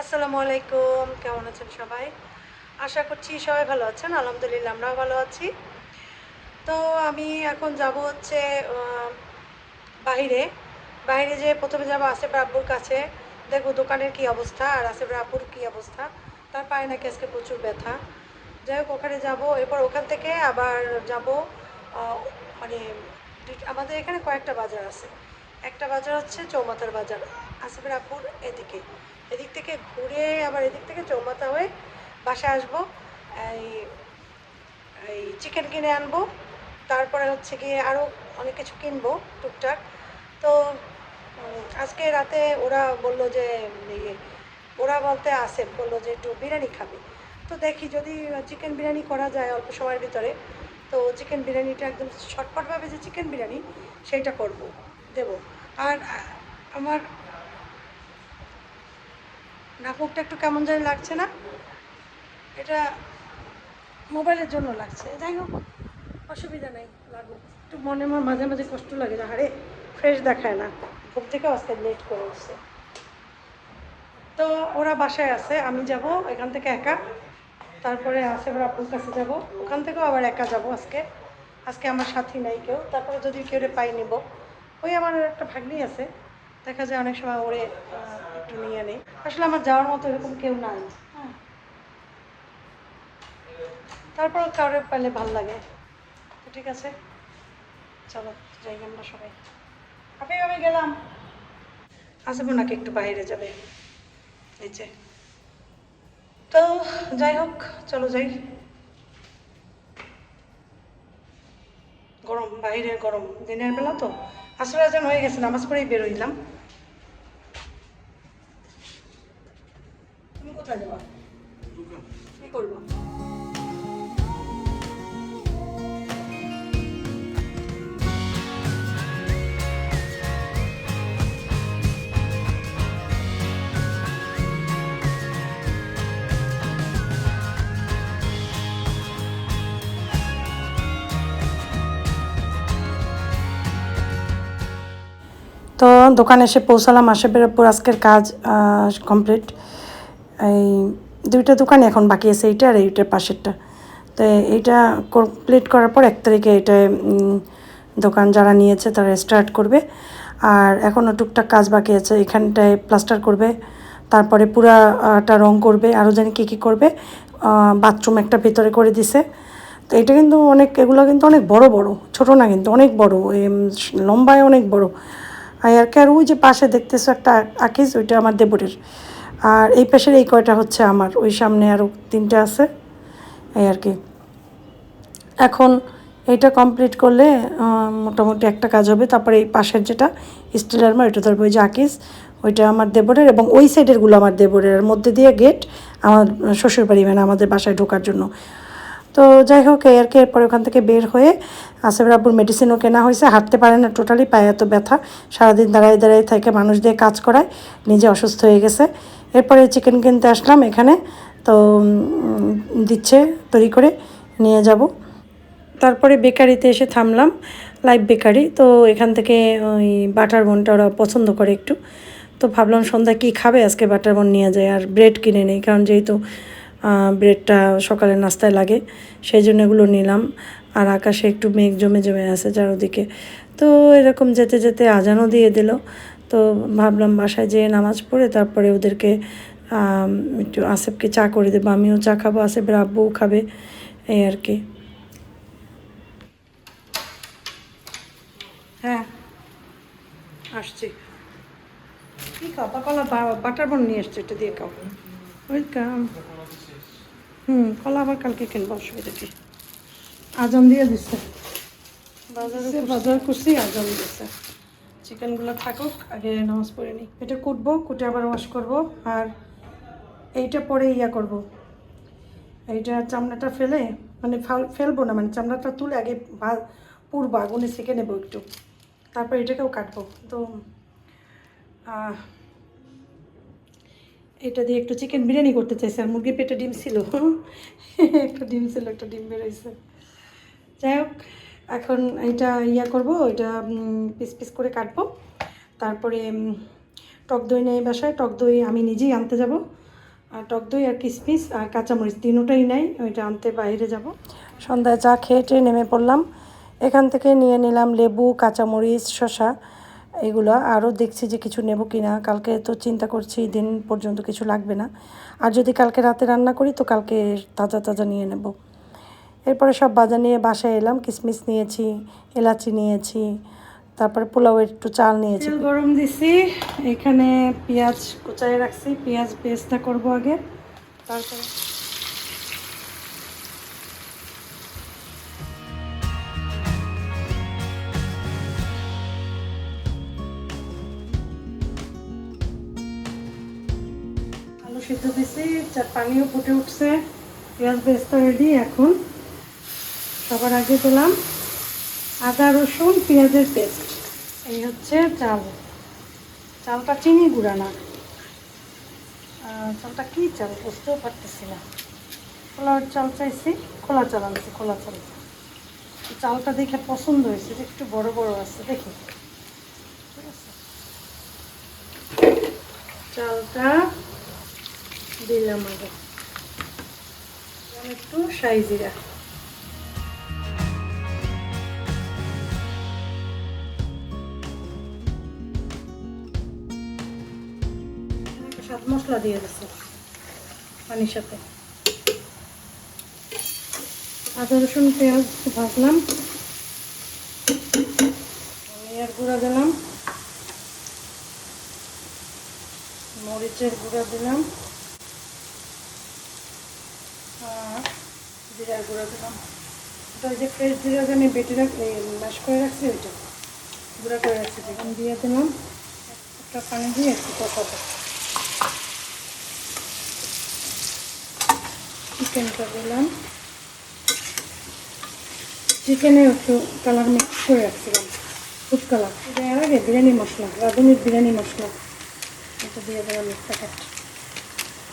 আসসালামু আলাইকুম কেমন আছেন সবাই? আশা করছি সবাই ভালো আছেন আলহামদুলিল্লাহ আমরাও ভালো আছি। তো আমি এখন যাব হচ্ছে আহ, বাইরে যে প্রথমে যাব আসিফ আব্বুর কাছে। দেখব দোকানের কি অবস্থা আর আসিফ আব্বুর কি অবস্থা। তার পায়ে নাকি আজকে প্রচুর ব্যথা। যাই হোক ওখানে যাব। এরপর ওখান থেকে আবার যাব মানে আমাদের এখানে কয়েকটা বাজার আছে। একটা বাজার হচ্ছে চৌমাথার বাজার আসিফের আব্বুর এদিকে। এদিক থেকে ঘুরে আবার এদিক থেকে চৌমাথা হয়ে বাসায় আসব। এই এই চিকেন কিনে আনব। তারপরে হচ্ছে গিয়ে আরও অনেক কিছু কিনবো টুকটাক। তো আজকে রাতে ওরা বলল যে ওরা বলতে আসে বলল যে, একটু বিরিয়ানি খাবে। তো দেখি যদি চিকেন বিরিয়ানি করা যায় অল্প সময়ের ভিতরে। তো চিকেন বিরিয়ানিটা একদম ছটপটভাবে যে চিকেন বিরিয়ানি সেইটা করব, দেব। আর, আমার নাকুকটা একটু কেমন জানি লাগছে না? এটা মোবাইলের জন্য লাগছে। যাই হোক, অসুবিধা নেই, লাগুক। একটু মনে আমার মাঝে মাঝে কষ্ট লাগে না হারে ফ্রেশ দেখায় না। ঘুম থেকেও আজকে লেট করে উঠছে। তো ওরা বাসায় আছে, আমি যাব, এখান থেকে একা। তারপরে আসে ওরা আপুর কাছে যাব। ওখান থেকেও আবার একা যাব আজকে। আজকে আমার সাথী নাই কেউ। তারপরে যদি কেউ পাই নিব। ওই আমার একটা ভাগ্নি আছে। দেখা যায় অনেক সময় ওরে নেই। আসলে আমার যাওয়ার মতো এরকম কেউ নাই। হ্যাঁ। তারপর কাউরে পেলে ভালো লাগে। তো ঠিক আছে। চলো, যাই আমরা সবাই। আপনি আমি গেলাম। আসব নাকি একটু বাইরে যাবে। যে। তো যাই হোক, চলো যাই। গরম, বাইরে গরম। দিনের বেলা তো। আসলে যেন হয়ে গেছে, নামাজ পড়েই বেরোইলাম। দোকানে এসে পৌঁছালাম আশেপের উপর আজকের কাজ কমপ্লিট এই দুইটা দোকানে এখন বাকি আছে, এইটা আর এইটার পাশেরটা। তো এইটা কমপ্লিট করার পর এক তারিখে এটা দোকান যারা নিয়েছে তারা স্টার্ট করবে। আর এখনও টুকটাক কাজ বাকি আছে, এখানটায় প্লাস্টার করবে, তারপরে পুরাটা রং করবে, আরও জানি কী কী করবে বাথরুম একটা ভেতরে করে দিছে। তো এটা কিন্তু অনেক, এগুলো কিন্তু অনেক বড় বড়, ছোট না কিন্তু অনেক বড় লম্বায় অনেক বড়। আর কি আর ওই যে পাশে দেখতেছো একটা আকিজ, ওইটা আমার দেবরের। আর এই পাশের এই কয়টা হচ্ছে আমার, ওই সামনে আরও তিনটা আছে এই আর কি। এখন এইটা কমপ্লিট করলে মোটামুটি একটা কাজ হবে। তারপরে এই পাশের যেটা স্টিলের মার ওইটা ধরবো ওই যে আকিস ওইটা আমার দেবরের এবং ওই সাইডেরগুলো আমার দেবরের। মধ্যে দিয়ে গেট আমার শ্বশুরবাড়ি মানে আমাদের বাসায় ঢোকার জন্য। তো যাই হোক আর কি এরপরে ওখান থেকে বের হয়ে আসেফ রাব্বুর মেডিসিনও কেনা হয়েছে। হাঁটতে পারে না টোটালি পায়ে এত ব্যথা। সারাদিন দাঁড়ায় দাঁড়ায় থেকে মানুষ দিয়ে কাজ করায়, নিজে অসুস্থ হয়ে গেছে। এরপরে চিকেন কিনতে আসলাম এখানে। তো দিচ্ছে তৈরি করে, নিয়ে যাব। তারপরে বেকারিতে এসে থামলাম লাইভ বেকারি। তো এখান থেকে ওই বাটার বনটা ওরা পছন্দ করে একটু। তো ভাবলাম সন্ধ্যায় কী খাবে? আজকে বাটার বন নিয়ে যায় আর ব্রেড কিনে নেই। কারণ যেহেতু ব্রেডটা সকালের নাস্তায় লাগে, সেই জন্য এগুলো নিলাম। আর আকাশে একটু মেঘ জমে জমে আছে চারোদিকে। তো এরকম যেতে যেতে আজানও দিয়ে দিল। তো ভাবলাম বাসায় যেয়ে নামাজ পড়ে তারপরে ওদেরকে একটু আসেফকে চা করে দেবো। আমিও চা খাব, আসেফের আব্বুও খাবে, এই আর কি। হ্যাঁ আসছি। কি খাও? কলা বাটার বন নিয়ে এসছে এটা দিয়ে খাও। ওয়েলকাম। হুম কলা আবার কালকে কিনবো অসুবিধা কি? আজান দিয়ে দিচ্ছে বাজারে বাজার করছি আজান দিচ্ছে চিকেনগুলো থাকুক আগে নামাজ পড়ে নিই। এটা কুটবো কুটে আবার ওয়াশ করব আর এইটা পরে ইয়া করব। এইটা চামড়াটা ফেলে মানে ফাল- ফেলব না মানে চামড়াটা তুলে আগে পুরবো আগুনে সেঁকে নেব একটু। তারপর এটাকেও কাটবো। তো এটা দিয়ে একটু চিকেন বিরিয়ানি করতে চাইছি, আর মুরগির পেটে ডিম ছিল। একটা ডিম ছিল, একটা ডিম বেরোইছে। যাই হোক, এখন এটা ইয়া করব, এটা পিস পিস করে কাটবো। তারপরে টক দই নেই বাসায়, টক দই আমি নিজেই আনতে যাব। আর টক দই আর কিশমিশ আর কাঁচামরিচ তিনোটাই নাই, ওইটা আনতে বাইরে যাব। সন্ধ্যায় চা খেয়ে নেমে পড়লাম। এখান থেকে নিয়ে নিলাম লেবু, কাঁচামরিচ, শসা। এগুলো, আরও দেখছি যে কিছু নেব কি না। কালকে তো চিন্তা করছি, দিন পর্যন্ত কিছু লাগবে না। আর যদি কালকে রাতে রান্না করি, তো কালকে তাজা তাজা নিয়ে নেব। এরপরে সব বাজার নিয়ে বাসায় এলাম কিশমিশ নিয়েছি, এলাচি নিয়েছি, তারপরে পোলাও একটু চাল নিয়েছি। গরম দিছি, এখানে পেঁয়াজ কুচাই রাখছি, পেঁয়াজ পেস্টটা করব আগে, তারপরে সিদ্ধ দিছি চার পানিও ফুটে উঠছে। পেঁয়াজ বেস্তা রেডি এখন। সবার আগে দিলাম আদা, রসুন, পেঁয়াজের পেস্ট এই হচ্ছে চাল। চালটা চিনি গুঁড়া না। চালটা কী চাল? বুঝতেও পারতেছি না। খোলার চাল চাইছি, খোলা চাল আনছি, খোলা চাল। চালটা দেখে পছন্দ হয়েছে যে একটু বড় বড় আছে, দেখি। চালটা দিলাম আগে। একটু সাই জিরা স্বাদ মশলা দিয়ে পানির সাথে। আদা, রসুন, পেঁয়াজ ভাজলাম। ধনিয়ার গুঁড়া দিলাম। মরিচের গুঁড়া দিলাম আর জিরার গুঁড়া দিলাম। ওটা ওই যে ফ্রেশ জিরা আমি বেটে রাখ ম্যাশ করে রাখছি, ওইটা গুঁড়া করে রাখছি। এখন দিয়ে দিলাম একটা পানি দিয়ে একটু কষাবো। চিকেনটা দিলাম। চিকেনে একটু কালার মিক্স করে রাখছিলাম ফুড কালার দেওয়ার আগে বিরিয়ানি মশলা, রাঁধুনির বিরিয়ানি মশলা। এটা দিয়ে দিলাম এক প্যাকেট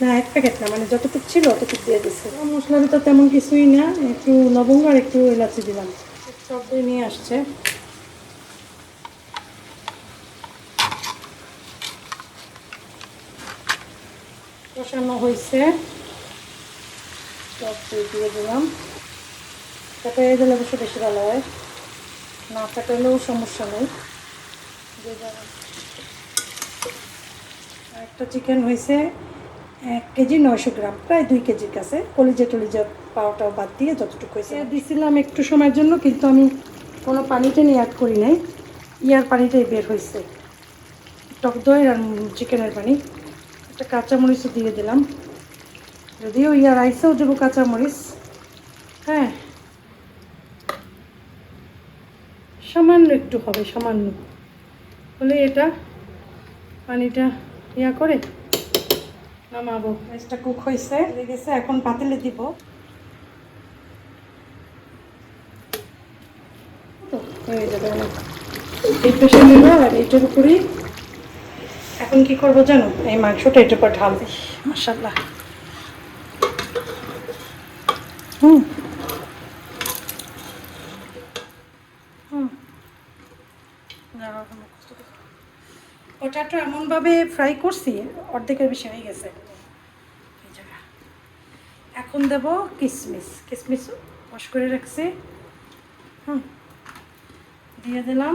না, এক প্যাকেট না মানে যতটুকু ছিল অতটুকু দিয়ে দিচ্ছি মশলাটা তো তেমন কিছুই না, একটু লবঙ্গ আর একটু এলাচি দিলাম। দই নিয়ে আসছে। কষানো হয়েছে। দই দিয়ে দিলাম। ফেটে দিলে অবশ্য বেশি ভালো হয়। না ফেটালেও সমস্যা নেই। একটা চিকেন হয়েছে। এক কেজি নয়শো গ্রাম, প্রায় দুই কেজির কাছে। কলিজা টলিজা পাওয়াটাও বাদ দিয়ে যতটুকু হয়েছে। দিছিলাম একটু সময়ের জন্য, কিন্তু আমি কোনো পানিতে নিয়ে অ্যাড করি নাই। ইয়ার পানিটাই বের হয়েছে। টক দই আর চিকেনের পানি। একটা কাঁচামরিচও দিয়ে দিলাম। যদিও ইয়ার আইসেও দেবো কাঁচামরিচ। হ্যাঁ। সামান্য একটু হবে, সামান্য। হলে এটা পানিটা ইয়া করে নামাবো। রাইসটা কুক হয়েছে হয়ে গেছে, এখন পাতিলে দিব। হয়ে যাবে অনেক এই পেশে এখন কি করব জানো? এই মাংসটা এটার উপর ঢাল দিই মাসাল্লাহ হুম দাঁড়াও, এখন মুখস্থ করি। ওটাটা এমনভাবে ফ্রাই করছি, অর্ধেকের বেশি হয়ে গেছে। এখন দেব কিশমিশ কিশমিশ ওয়াশ করে রাখছি। হুম। দিয়ে দিলাম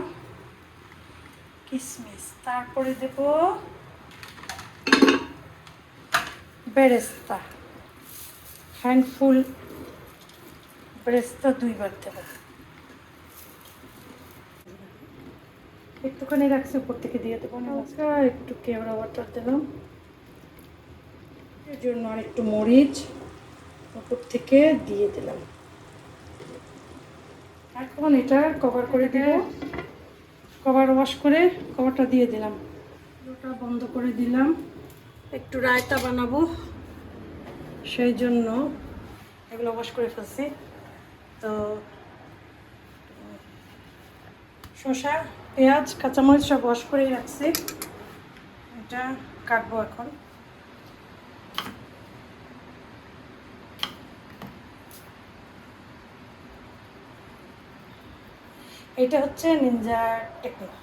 কিশমিশ তারপরে দেব বেরেস্তা। হ্যান্ডফুল বেরেস্তা দুইবার দেব। একটুখানি রাখছি উপর থেকে দিয়ে দেবো হালকা একটু কেওড়া ওয়াটার দিলাম। এর জন্য আর একটু মরিচ উপর থেকে দিয়ে দিলাম। এখন এটা কভার করে দিয়ে কভার ওয়াশ করে কভারটা দিয়ে দিলাম। ওটা বন্ধ করে দিলাম। একটু রায়তা বানাবো। সেই জন্য এগুলো ওয়াশ করে ফেলছি। তো শসা পেঁয়াজ, কাঁচামরিচ সব ওয়াশ করেই রাখছি। এটা কাটবো এখন। এটা হচ্ছে নিনজা টেকনিক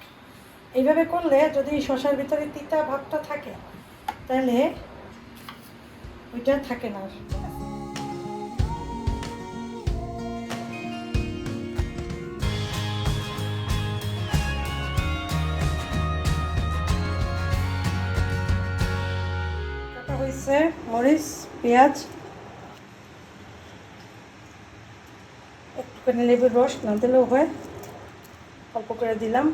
এইভাবে করলে যদি শশার ভিতরে তিতা ভাবটা থাকে, তাহলে ওইটা থাকে না মরিচ, পেঁয়াজ, একটুখানি লেবুর রস না দিলেও হয়, অল্প করে দিলাম।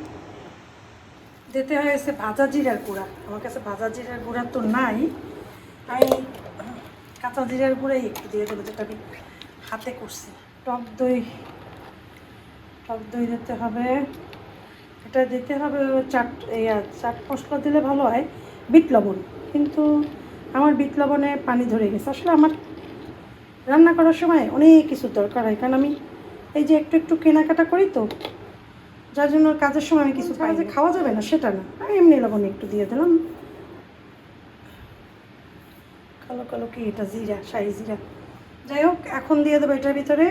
দিতে হয়েছে ভাজা জিরার গুঁড়া। আমার কাছে ভাজা জিরার গুঁড়া তো নাই। আমি কাঁচা জিরার গুঁড়াই একটু দিয়ে দেবো, যেটা আমি হাতে করছি। টক দই টক দই দিতে হবে। এটা দিতে হবে চাট চাট মশলা দিলে ভালো হয়। বিট লবণ। কিন্তু আমার বিট লবণে পানি ধরে গেছে। আসলে আমার রান্না করার সময় অনেক কিছু দরকার হয়, কারণ আমি এই যে একটু একটু কেনাকাটা করি তো, যার জন্য কাজের সময় আমি কিছু পাই যে খাওয়া যাবে না, সেটা না। আমি এমনি লবণ একটু দিয়ে দিলাম। কালো কালো কি এটা? জিরা, শাহি জিরা। যাই হোক, এখন দিয়ে দেবো এটার ভিতরে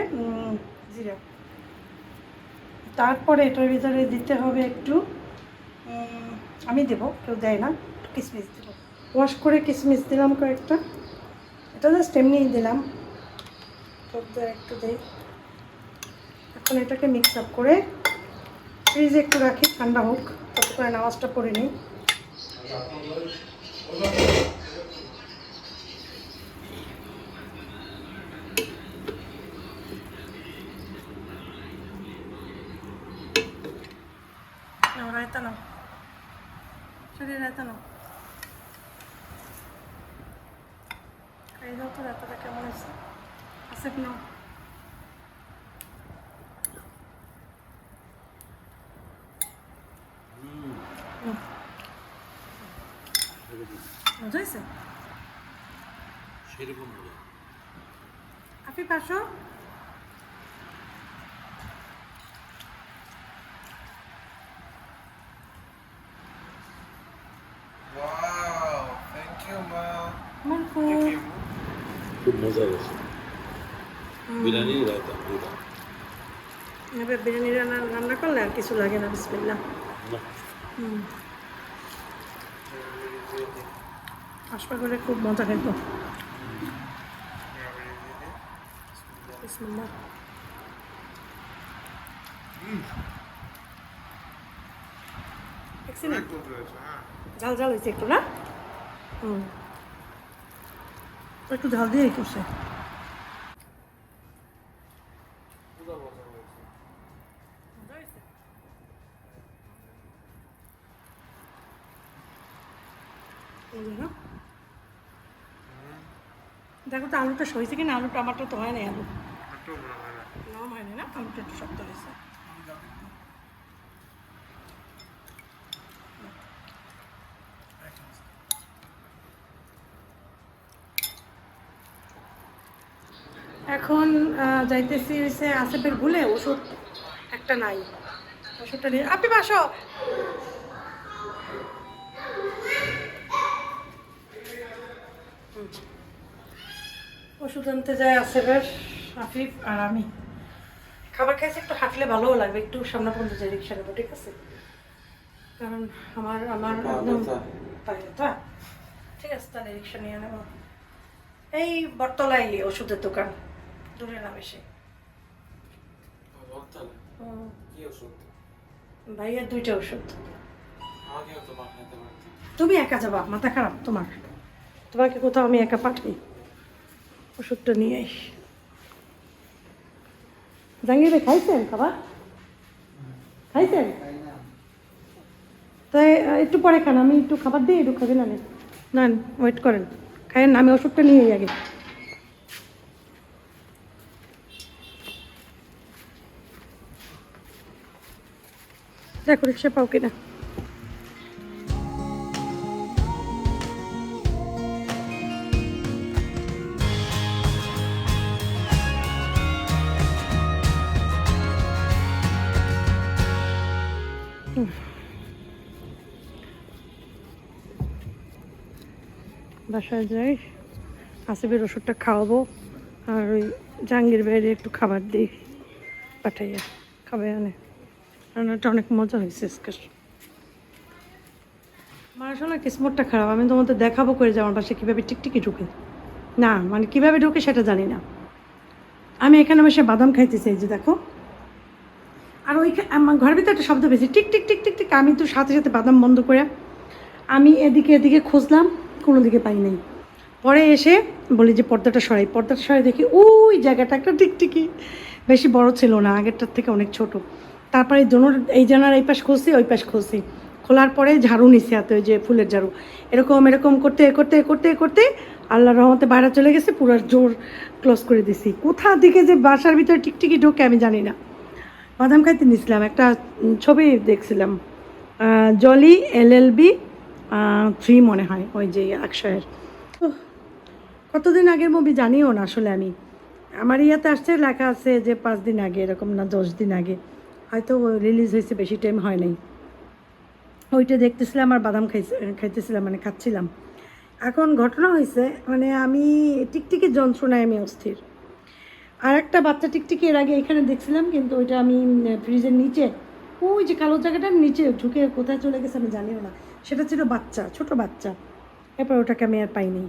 জিরা। তারপরে এটার ভিতরে দিতে হবে একটু আমি দেবো, কেউ দেয় না কিশমিশ দেবো। ওয়াশ করে কিশমিশ দিলাম কয়েকটা। এটা জাস্ট এমনিই দিলাম। একটু দেই। এখন এটাকে মিক্স আপ করে ফ্রিজে একটু রাখি, ঠান্ডা হোক, ততক্ষণে নামাজটা পড়ে নিই। রায়তা নাও। শরীর রায়তা নাও খাই দাও তো রায়তাটা কেমন হয়েছে আছে নাও হুম। মজা হয়েছে? সেরকম মজা আপনি পাশো Wow, thank you, Ma. মুরকু Thank খুব মজা গেছে বিরিয়ানি রায়তা দুটা এবার বিরিয়ানি রান্না রান্না করলে আর কিছু লাগে না বিসমিল্লা না। হুম। আসপা করে খুব মজা হ্যাঁ। ঝাল ঝাল হয়েছে একটু, না? হুম। একটু ঝাল দিয়েই করছে না? দেখো তো আলুটা সইছে কিনা? আলু টমাটো তো হয় না আলু। মনে হয় না। আলুটা একটু শক্ত হয়েছে। এখন যাইতেছি হয়েছে আসেপের ভুলে ওষুধ একটা নাই। ওষুধটা নিয়ে আপনি বাসো। হুম। ওষুধ আনতে যায় আসেপের আফিফ আর আমি। খাবার খাইছে একটু হাঁটলে ভালোও লাগবে একটু সামনে পর্যন্ত যাই রিক্সা নেব ঠিক আছে? কারণ আমার আমার একদম ব্যথা। পায়ে ঠিক আছে তাহলে রিক্সা নিয়ে নেব। এই বটতলায় ওষুধের দোকান দূরে না বেশি? ভাইয়ের দুইটা ওষুধ। তো তুমি একা যাবা মাথা খারাপ তোমার। তোমাকে কোথাও আমি একা পাঠাই। ওষুধটা নিয়ে আইস। জাঙ্গিরে খাইছেন খাবার খাইছেন? তাই একটু পরে খান আমি একটু খাবার দিই একটু খাবেন না না? ওয়েট করেন। খাইয়েন না, আমি ওষুধটা নিয়ে আগে। দেখো রিক্সা পাও কিনা। বাসায় যাই, আসিফের ওষুধটা খাওয়াবো, আর ওই জাহাঙ্গীর বাইরে একটু খাবার দিই, পাঠাইয়া খাবে আনে রান্নাটা অনেক মজা হয়েছে আজকের। আমার আসলে কিসমতটা খারাপ। আমি তোমাদের দেখাবো করে যে আমার বাসায় কীভাবে টিকটিকি ঢুকে। না মানে কীভাবে ঢোকে সেটা জানি না। আমি এখানে বসে বাদাম খাইতেছি, এই যে দেখো। আর ওই আমার ঘরের ভিতরে একটা শব্দ পেয়েছি tick tick tick tick tick. আমি তো সাথে সাথে বাদাম বন্ধ করে আমি এদিকে এদিকে খুঁজলাম। কোনো দিকে পাই নাই। পরে এসে বলি যে পর্দাটা সরাই। পর্দাটা সরাই দেখি ওই জায়গাটা একটা টিকটিকি। বেশি বড় ছিল না, আগেরটার থেকে অনেক ছোট। তারপরে দোনোর এই জানার এই পাশ খুঁজছি ওই পাশ খুঁজছি খোলার পরে ঝাড়ু নিছি হাতে, ওই যে ফুলের ঝাড়ু। এরকম এরকম করতে করতে করতে করতে আল্লাহ রহমতে বাইরে চলে গেছে, পুরো জোর ক্লোজ করে দিছি। কোথা দিকে যে বাসার ভিতরে টিকটিকি ঢোকে আমি জানি না। বাদাম খাইতে নিয়েছিলাম একটা ছবি দেখছিলাম। Jolly, L L B three মনে হয় ওই যে অক্ষয়ের। কতদিন আগের মুভি জানিও না আসলে আমি। আমার ইয়াতে আসছে, লেখা আছে যে পাঁচ দিন আগে, এরকম না দশ দিন আগে। হয়তো রিলিজ হয়েছে, বেশি টাইম হয় নাই। ওইটা দেখতেছিলাম আর বাদাম খাইছে, খাইতেছিলাম মানে খাচ্ছিলাম। এখন ঘটনা হয়েছে মানে আমি টিকটিকি যন্ত্রণায় আমি অস্থির। আর একটা বাচ্চা টিকটিকি এর আগে এখানে দেখছিলাম, কিন্তু ওইটা আমি ফ্রিজের নিচে, ওই যে কালো জায়গাটার নিচে ঢুকে কোথায় চলে গেছে আমি জানিও না। সেটা ছিল বাচ্চা, ছোট বাচ্চা। এরপর ওটাকে আমি আর পাইনি।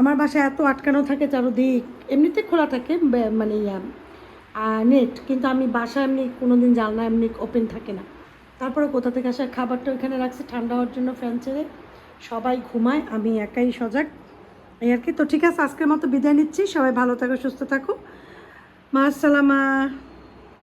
আমার বাসায় এত আটকানো থাকে চারোদিক, এমনিতে খোলা থাকে মানে ইয়া নেট, কিন্তু আমি বাসা এমনি কোনো দিন জানলা এমনি ওপেন থাকে না। তারপরে কোথা থেকে আসা খাবারটা ওইখানে রাখছি, ঠান্ডা হওয়ার জন্য ফ্যান ছেড়ে সবাই ঘুমায়, আমি একাই সজাগ। এই আর কি, তো ঠিক আছে, আজকের মতো বিদায় নিচ্ছি, সবাই ভালো থাকো, সুস্থ থাকো। মা, আসসালামা।